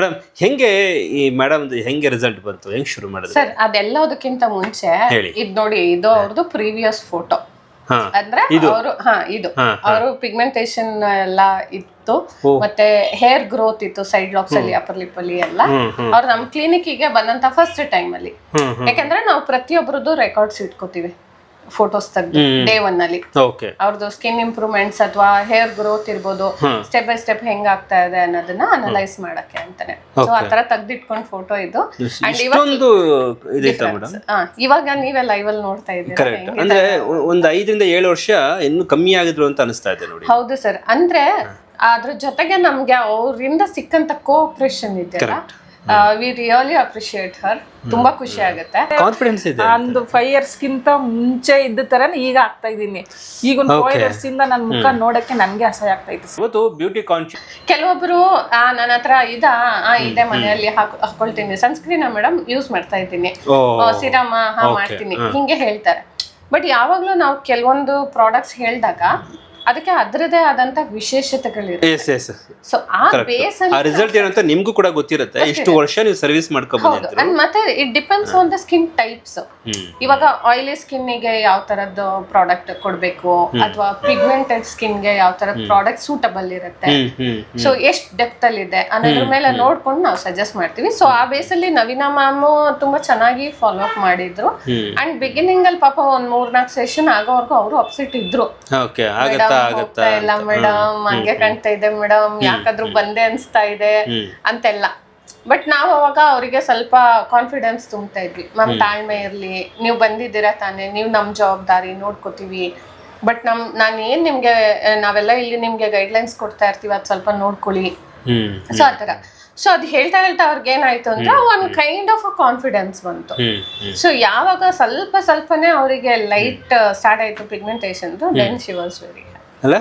Madam ಹೆಂಗೆ ಈ madam ಹೆಂಗೆ ರಿಸಲ್ಟ್ ಬಂತು? ಹೆಂಗ್ ಶುರು ಮಾಡಿದ್ರು? ಸರ್ ಅದೆಲ್ಲದಕ್ಕಿಂತ ಮುಂಚೆ ಹೇಳಿ. ಇದ್ ನೋಡಿ ಇದು ಅವ್ರದ್ದು ಪ್ರೀವಿಯಸ್ ಫೋಟೋ ಹಾ. ಅಂದ್ರೆ ಅವರು ಹಾ ಇದು. ಅವರು ಪಿಗ್ಮೆಂಟೇಶನ್ ಎಲ್ಲ ಇತ್ತು. ಮತ್ತೆ ಹೇರ್ ಗ್ರೋತ್ ಇತ್ತು ಸೈಡ್ ಲಾಕ್ಸ್ ಅಲ್ಲಿ ಅಪರ್ ಲಿಪ್ ಅಲ್ಲಿ ಎಲ್ಲ. ಅವ್ರು ನಮ್ ಕ್ಲಿನಿಕ್ಕಿಗೆ ಬಂದಂತ ಫಸ್ಟ್ ಟೈಮ್ ಅಲ್ಲಿ. ಹ್ಮ್ ಯಾಕಂದ್ರೆ ನಾವು ಪ್ರತಿಯೊಬ್ಬರದ್ದು ರೆಕಾರ್ಡ್ಸ್ ಇಟ್ಕೋತೀವಿ. ಫೋಟೋಸ್ ತೆಗ್ದು ಡೇ ಒನ್ ಅಲ್ಲಿ. ಓಕೆ ಅವ್ರದ್ದು ಸ್ಕಿನ್ ಇಂಪ್ರೂವ್ಮೆಂಟ್ಸ್ ಅಥವಾ ಹೇರ್ ಗ್ರೋತ್ ಇರ್ಬೋದು ಸ್ಟೆಪ್ ಬೈ ಸ್ಟೆಪ್ ಹೆಂಗ್ ಆಗ್ತಾ ಇದೆ ಅನ್ನೋದನ್ನ ಅನಲೈಸ್ ಮಾಡಕ್ಕೆ ಅಂತಾನೆ. ಸೊ ಆತರ ತೆಗ್ದಿಟ್ಕೊಂಡ್ ಫೋಟೋ ಇದು. ಅಂಡ್ ಇವಾಗ ಇವಾಗ ನೀವೇ ಲೈವ್ ಅಲ್ಲಿ ನೋಡ್ತಾ ಇದ್ದೀರಾ? ಅಂದ್ರೆ ಒಂದು ಒಂದ್ ಐದರಿಂದ ಏಳು ವರ್ಷ ಇನ್ನು ಕಮ್ಮಿ ಆಗಿದ್ರು ಅಂತ ಅನಿಸ್ತಾ ಇದೆ ನೋಡಿ. ಹೌದು ಸರ್ ಅಂದ್ರೆ ಅದ್ರ ಜೊತೆಗೆ ನಮ್ಗೆ ಅವರಿಂದ ಸಿಕ್ಕಂತ ಕೋಆಪರೇಷನ್ ಇದೆಯಲ್ಲ? ವಿ ರಿಯಲಿ ಅಪ್ರಿಶಿಯೇಟ್ ಹರ್ ತುಂಬಾ ಖುಷಿ ಆಗುತ್ತೆ. ಕಾನ್ಫಿಡೆನ್ಸ್ ಇದೆ ಒಂದು ಫೈವ್ ಇಯರ್ಸ್ಗಿಂತ ಮುಂಚೆ ಇದ್ದ ತರನೇ ಈಗ ಆಗ್ತಾ ಇದ್ದೀನಿ. ಈಗ ಒಂದು ಫೈವ್ ಇಯರ್ಸ್ ಇಂದ ನನ್ನ ಮುಖ ನೋಡಕ್ಕೆ ನನಗೆ ಅಸಹ್ಯ ಆಗ್ತಾ ಇತ್ತು. ಇವತ್ತು ಬ್ಯೂಟಿ ಕಾನ್ಶಿಯಸ್ ಕೆಲವೊಬ್ರು ಆ ನನ್ನ ಹತ್ರ ಇದಾ? ಆ ಇದೆ ಮನೆಯಲ್ಲಿ ಹಾಕ್ ಹಾಕೊಳ್ತೀನಿ. ಸನ್ಸ್ಕ್ರೀನ್ ಮೇಡಮ್ ಯೂಸ್ ಮಾಡ್ತಾ ಇದ್ದೀನಿ. ಸಿರಮ ಹಾ ಮಾಡ್ತೀನಿ. ಹಿಂಗೆ ಹೇಳ್ತಾರೆ. ಬಟ್ ಯಾವಾಗ್ಲೂ ನಾವು ಕೆಲವೊಂದು ಪ್ರಾಡಕ್ಟ್ಸ್ ಹೇಳಿದಾಗ ಅದಕ್ಕೆ ಅದರದೇ ಆದಂತ ವಿಶೇಷತೆಗಳಿರುತ್ತೆ. ಎಸ್ ಎಸ್ ಸೊ ಆ ಬೇಸ್ ಆ ರಿಸಲ್ಟ್ ಏನಂತ ನಿಮ್ಗೂ ಕೂಡ ಗೊತ್ತಿರುತ್ತೆ. ಇಷ್ಟು ವರ್ಷ ನೀವು ಸರ್ವಿಸ್ ಅಂಡ್ ಮತ್ತೆ it depends on the skin types ಇವಾಗ ಆಯಿಲಿ ಗೆ ಯಾವ ತರದ್ದು ಪ್ರಾಡಕ್ಟ್ ಕೊಡ್ಬೇಕು ಅಥವಾ ಪಿಗ್ಮೆಂಟೆಡ್ ಸ್ಕಿನ್ಗೆ ಯಾವ ತರದ ಪ್ರಾಡಕ್ಟ್ ಸೂಟಬಲ್ ಇರುತ್ತೆ. ಸೊ ಎಷ್ಟು ಡೆಪ್ತ್ ಅಲ್ಲಿ ಇದೆ ಅನ್ನೋದ್ರ ಮೇಲೆ ನೋಡ್ಕೊಂಡು ನಾವು ಸಜೆಸ್ಟ್ ಮಾಡ್ತೀವಿ. ಸೊ ಆ ಬೇಸಲ್ಲಿ ನವೀನಾ ಮ್ಯಾಮ್ ತುಂಬಾ ಚೆನ್ನಾಗಿ ಫಾಲೋ ಅಪ್ ಮಾಡಿದ್ರು. ಅಂಡ್ ಬಿಗಿನಿಂಗ್ ಅಲ್ಲಿ ಪಾಪ ಒಂದ್ ಮೂರ್ನಾಲ್ಕು ಸೆಷನ್ ಆಗೋವರೆಗೂ ಅವರು ಅಪ್ಸೆಟ್ ಇದ್ರು. ಓಕೆ ಹೋಗ್ತಾ ಇಲ್ಲ ಮೇಡಮ್ ಹಂಗೆ ಕಾಣ್ತಾ ಇದೆ ಮೇಡಮ್ ಯಾಕಾದ್ರೂ ಬಂದೆ ಅನ್ಸ್ತಾ ಇದೆ ಅಂತೆಲ್ಲ. ಬಟ್ ನಾವು ಅವಾಗ ಅವರಿಗೆ ಸ್ವಲ್ಪ ಕಾನ್ಫಿಡೆನ್ಸ್ ತುಂಬ್ತಾ ಇದ್ವಿ. ಮ್ಯಾಮ್ ತಾಳ್ಮೆ ಇರ್ಲಿ. ನೀವು ಬಂದಿದ್ದೀರಾ ತಾನೇ? ನೀವು ನಮ್ ಜವಾಬ್ದಾರಿ ನೋಡ್ಕೋತೀವಿ. ಬಟ್ ನಮ್ ನಾನು ಏನ್ ನಿಮ್ಗೆ ನಾವೆಲ್ಲ ಇಲ್ಲಿ ನಿಮ್ಗೆ ಗೈಡ್ಲೈನ್ಸ್ ಕೊಡ್ತಾ ಇರ್ತೀವಿ ಅದ್ ಸ್ವಲ್ಪ ನೋಡ್ಕೊಳ್ಳಿ. ಸೊ ಆತರ ಸೊ ಅದ್ ಹೇಳ್ತಾ ಹೇಳ್ತಾ ಅವ್ರಿಗೆ ಏನಾಯ್ತು ಅಂದ್ರೆ ಒನ್ ಕೈಂಡ್ ಆಫ್ ಕಾನ್ಫಿಡೆನ್ಸ್ ಬಂತು. ಸೊ ಯಾವಾಗ ಸ್ವಲ್ಪ ಸ್ವಲ್ಪನೇ ಅವರಿಗೆ ಲೈಟ್ ಸ್ಟಾರ್ಟ್ ಆಯ್ತು pigmentation then she was very ಅಲ್ಲ?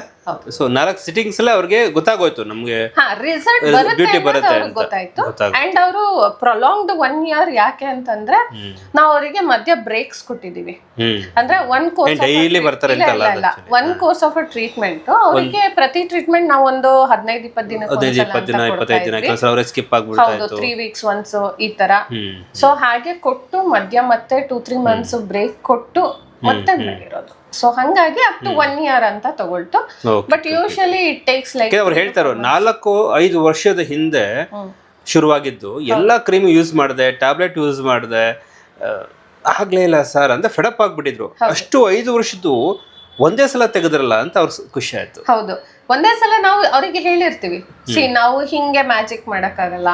ಸೊ ನಾಲ್ಕು ಸಿಟ್ಟಿಂಗ್ಸ್ ಎಲ್ಲ ಅವ್ರಿಗೆ ಗೊತ್ತಾಗೋಯ್ತು ನಮ್ಗೆ. ರಿಸಲ್ಟ್ Beauty ಬರುತ್ತೆ ಅವ್ರಿಗೆ. ಗೊತ್ತಾಯ್ತು. ಅಂಡ್ ಅವರು ಪ್ರೊಲಾಂಗ್ಡ್ ಒನ್ ಇಯರ್ ಯಾಕೆ ಅಂತಂದ್ರೆ ನಾವು ಅವರಿಗೆ ಮಧ್ಯ ಬ್ರೇಕ್ಸ್ ಕೊಟ್ಟಿದೀವಿ ಅಂದ್ರೆ ಒನ್ ಕೋರ್ಸ್ ಡೈಲಿ ಬರ್ತಾರೆ ಒನ್ ಕೋರ್ಸ್ ಆಫ್ ಟ್ರೀಟ್ಮೆಂಟ್ ಅವರಿಗೆ ಪ್ರತಿ ಟ್ರೀಟ್ಮೆಂಟ್ ನಾವು ಒಂದು ಹದಿನೈದು ಇಪ್ಪತ್ತು ದಿನ ಹೌದು ಇತ್ತು. ತ್ರೀ ವೀಕ್ಸ್ ಒನ್ಸ್ ಈ ತರ. ಸೊ ಹಾಗೆ ಕೊಟ್ಟು ಮಧ್ಯ ಮತ್ತೆ ಟೂ ತ್ರೀ ಮಂತ್ಸ್ ಬ್ರೇಕ್ ಕೊಟ್ಟು ಮತ್ತೆ ಮಾಡಿರೋದು ಸೊ ಹಂಗಾಗಿ ಅಪ್ ಟು ಒನ್ ಇಯರ್ ಅಂತ ತಗೊಳ್ತು. But usually it takes like ಅವ್ರು ಹೇಳ್ತಾರೆ ನಾಲ್ಕು ಐದು ವರ್ಷದ ಹಿಂದೆ ಶುರುವಾಗಿದ್ದು ಎಲ್ಲ ಕ್ರೀಮ್ ಯೂಸ್ ಮಾಡಿದೆ ಟ್ಯಾಬ್ಲೆಟ್ ಯೂಸ್ ಮಾಡಿದೆ ಆಗ್ಲೇ ಇಲ್ಲ ಸರ್ ಅಂತ ಫೆಡಪ್ ಆಗ್ಬಿಟ್ಟಿದ್ರು. ಅಷ್ಟು ಐದು ವರ್ಷದ್ದು ಒಂದೇ ಸಲ ತೆಗೆದ್ರಲ್ಲ ಅಂತ ಅವ್ರ ಖುಷಿ ಆಯ್ತು. ಹೌದು. ಒಂದೇ ಸಲ ನಾವು ಅವರಿಗೆ ಹೇಳಿರ್ತೀವಿ ಸಿ ನಾವು ಹಿಂಗೆ ಮ್ಯಾಜಿಕ್ ಮಾಡಕ್ಕಾಗಲ್ಲ.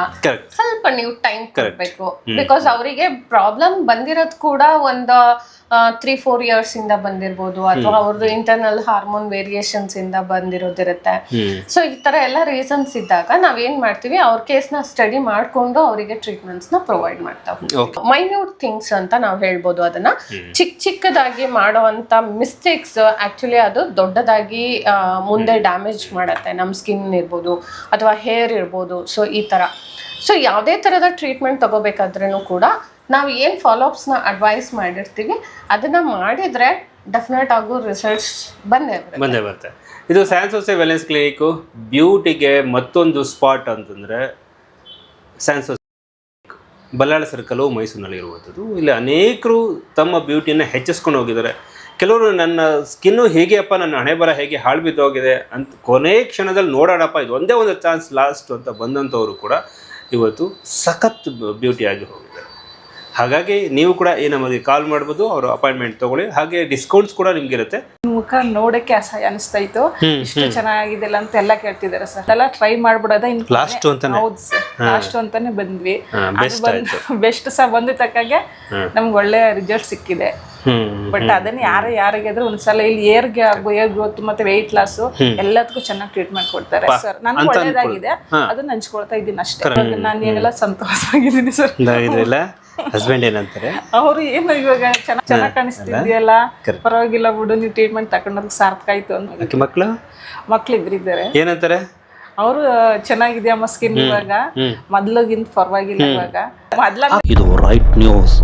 ಸ್ವಲ್ಪ ನೀವು ಟೈಮ್ ಕೊಡ್ಬೇಕು. ಬಿಕಾಸ್ ಅವರಿಗೆ ಪ್ರಾಬ್ಲಮ್ ಬಂದಿರೋದು ಕೂಡ ಒಂದು ತ್ರೀ ಫೋರ್ ಇಯರ್ಸ್ ಇಂದ ಬಂದಿರ್ಬೋದು ಅಥವಾ ಅವ್ರದ್ದು ಇಂಟರ್ನಲ್ ಹಾರ್ಮೋನ್ ವೇರಿಯೇಷನ್ಸ್ ಇಂದ ಬಂದಿರೋದಿರುತ್ತೆ. ಸೊ ಈ ತರ ಎಲ್ಲ ರೀಸನ್ಸ್ ಇದ್ದಾಗ ನಾವೇನ್ ಮಾಡ್ತೀವಿ ಅವ್ರ ನ ಸ್ಟಡಿ ಮಾಡ್ಕೊಂಡು ಅವರಿಗೆ ಟ್ರೀಟ್ಮೆಂಟ್ಸ್ನ ಪ್ರೊವೈಡ್ ಮಾಡ್ತಾ ಹೋಗ್ತೀವಿ. ಮೈನ್ಯೂಟ್ ಥಿಂಗ್ಸ್ ಅಂತ ನಾವು ಹೇಳ್ಬೋದು ಅದನ್ನ. ಚಿಕ್ಕ ಚಿಕ್ಕದಾಗಿ ಮಾಡುವಂತ ಮಿಸ್ಟೇಕ್ಸ್ ಆಕ್ಚುಲಿ ಅದು ದೊಡ್ಡದಾಗಿ ಮುಂದೆ ಡ್ಯಾಮೇಜ್ ಮಾಡತ್ತೆ ನಮ್ಮ ಸ್ಕಿನ್ ಇರ್ಬೋದು ಅಥವಾ ಹೇರ್ ಇರ್ಬೋದು ಸೊ ಈ ಥರ ಸೊ ಯಾವುದೇ ಥರದ ಟ್ರೀಟ್ಮೆಂಟ್ ತಗೋಬೇಕಾದ್ರೂ ಕೂಡ ನಾವು ಏನು ಫಾಲೋಅಪ್ಸ್ನ ಅಡ್ವೈಸ್ ಮಾಡಿರ್ತೀವಿ, ಅದನ್ನ ಮಾಡಿದರೆ ಡೆಫಿನೆಟ್ ಆಗೋ ರಿಸಲ್ಟ್ಸ್ ಬಂದೇ ಬಂದೇ ಬರುತ್ತೆ. ಇದು ಸ್ಯಾನ್ಸ್ ಸೋಸೆ ವೆಲ್ನೆಸ್ ಕ್ಲಿನಿಕ್ಕು ಬ್ಯೂಟಿಗೆ ಮತ್ತೊಂದು ಸ್ಪಾಟ್ ಅಂತಂದ್ರೆ ಸ್ಯಾನ್ಸ್ ಬಲ್ಲಾಳ ಸರ್ಕಲು ಮೈಸೂರಿನಲ್ಲಿ ಇರುವಂಥದ್ದು ಇಲ್ಲಿ ಅನೇಕರು ತಮ್ಮ ಬ್ಯೂಟಿಯನ್ನು ಹೆಚ್ಚಿಸ್ಕೊಂಡು ಹೋಗಿದ್ದಾರೆ. ಕೆಲವರು ನನ್ನ ಸ್ಕಿನ್ನು ಹೇಗೆಯಪ್ಪ ನನ್ನ ಹಣೆ ಬರ ಹೇಗೆ ಹಾಳು ಬಿದ್ದೋಗಿದೆ ಅಂತ ಕೊನೆ ಕ್ಷಣದಲ್ಲಿ ನೋಡೋಣಪ್ಪ, ಇದು ಒಂದೇ ಒಂದು ಚಾನ್ಸ್ ಲಾಸ್ಟ್ ಅಂತ ಬಂದಂಥವರು ಕೂಡ ಇವತ್ತು ಸಖತ್ ಬ್ಯೂಟಿ ಆಗಿ ಹೋಗಿದ್ದಾರೆ ಹಾಗಾಗಿ ನೀವು ಕೂಡ ಈ ನಮಗೆ ಕಾಲ್ ಮಾಡ್ಬೋದು, ಅವರು ಅಪಾಯಿಂಟ್ಮೆಂಟ್ ತೊಗೊಳ್ಳಿ. ಹಾಗೆ ಡಿಸ್ಕೌಂಟ್ಸ್ ಕೂಡ ನಿಮಗಿರುತ್ತೆ. ಮುಖ ನೋಡಕ್ಕೆ ಅಸಹ್ಯ ಅನಿಸ್ತಾ ಇತ್ತು. ಇಷ್ಟು ಚೆನ್ನಾಗಿದೆಲ್ಲ ಅಂತ ಎಲ್ಲ ಕೇಳ್ತಿದಾರೆ ಸರ್. ಎಲ್ಲ ಟ್ರೈ ಮಾಡ್ಬಿಡೋದ ಇನ್ ಲಾಸ್ಟ್ ಅಂತಾನೆ. ಹೌದು ಸರ್. ಲಾಸ್ಟ್ ಅಂತಾನೆ ಬಂದ್ವಿ. ಬೆಸ್ಟ್ ಸಹ ಬಂದ ತಕ್ಕಾಗೆ ನಮ್ಗೆ ಒಳ್ಳೆ ರಿಸಲ್ಟ್ ಸಿಕ್ಕಿದೆ. ಬಟ್ ಅದನ್ನ ಯಾರೇ ಯಾರಿಗಾದ್ರೂ ಒಂದ್ಸಲ ಇಲ್ಲಿ ಏರ್ಗೆ ಏರ್ ಗ್ರೋತ್ ಮತ್ತೆ ವೆಯ್ಟ್ ಲಾಸ್ ಎಲ್ಲದಕ್ಕೂ ಚೆನ್ನಾಗಿ ಟ್ರೀಟ್ಮೆಂಟ್ ಕೊಡ್ತಾರೆ ಸರ್. ನನ್ಗೆ ಒಳ್ಳೇದಾಗಿದೆ. ಅದನ್ನ ಹಂಚ್ಕೊಳ್ತಾ ಇದ್ದೀನಿ ಅಷ್ಟೇ. ನಾನು ಏನೆಲ್ಲ ಸಂತೋಷವಾಗಿದ್ದೀನಿ ಸರ್. ಹಸ್ಬೆಂಡ್ ಏನಂತಾರೆ? ಅವರು ಏನು ಇವಾಗ ಚೆನ್ನಾಗಿ ಚೆನ್ನಾಗಿ ಕಾಣಿಸ್ತಿದ್ಯಲ್ಲ? ಪರವಾಗಿಲ್ಲ ಬಿಡು ನೀವು ಟ್ರೀಟ್ಮೆಂಟ್ ತಗೊಂಡೋದಕ್ಕೆ ಸಾರ್ಥಕ ಆಯ್ತು ಅಂತ ಮಕ್ಕಳು ಮಕ್ಳು? ಇಬ್ಬರಿದ್ದಾರೆ ಏನಂತಾರೆ? ಅವರು ಚೆನ್ನಾಗಿದೆಯಮ್ಮ ಸ್ಕಿನ್ ಇವಾಗ? ಮೊದ್ಲಿಗಿಂತ ಪರವಾಗಿಲ್ಲ ಇವಾಗ. ಮೊದ್ಲ ಇದು ರೈಟ್ ನ್ಯೂಸ್